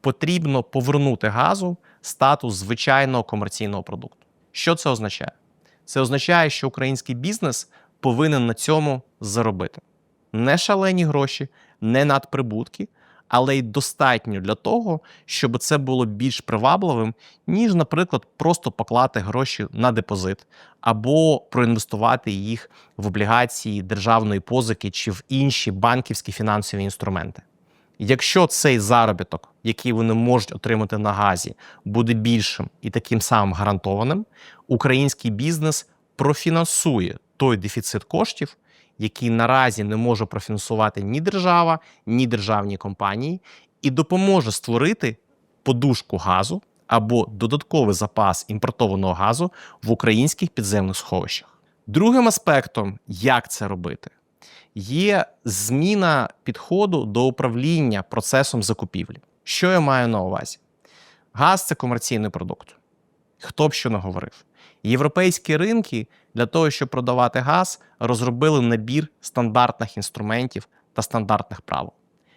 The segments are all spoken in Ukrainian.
потрібно повернути газу статус звичайного комерційного продукту. Що це означає? Це означає, що український бізнес повинен на цьому заробити не шалені гроші, не надприбутки, але й достатньо для того, щоб це було більш привабливим, ніж, наприклад, просто поклати гроші на депозит або проінвестувати їх в облігації державної позики чи в інші банківські фінансові інструменти. Якщо цей заробіток, який вони можуть отримати на газі, буде більшим і таким самим гарантованим, український бізнес профінансує той дефіцит коштів, який наразі не може профінансувати ні держава, ні державні компанії, і допоможе створити подушку газу або додатковий запас імпортованого газу в українських підземних сховищах. Другим аспектом, як це робити, є зміна підходу до управління процесом закупівлі. Що я маю на увазі? Газ це комерційний продукт. Хто б що не говорив. Європейські ринки для того, щоб продавати газ, розробили набір стандартних інструментів та стандартних правил.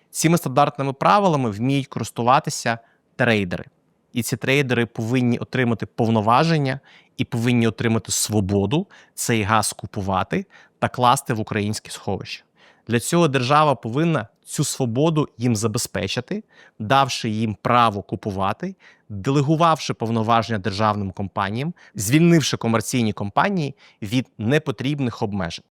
Цими стандартними правилами вміють користуватися трейдери. І ці трейдери повинні отримати повноваження і повинні отримати свободу цей газ купувати та класти в українські сховища. Для цього держава повинна цю свободу їм забезпечити, давши їм право купувати, делегувавши повноваження державним компаніям, звільнивши комерційні компанії від непотрібних обмежень.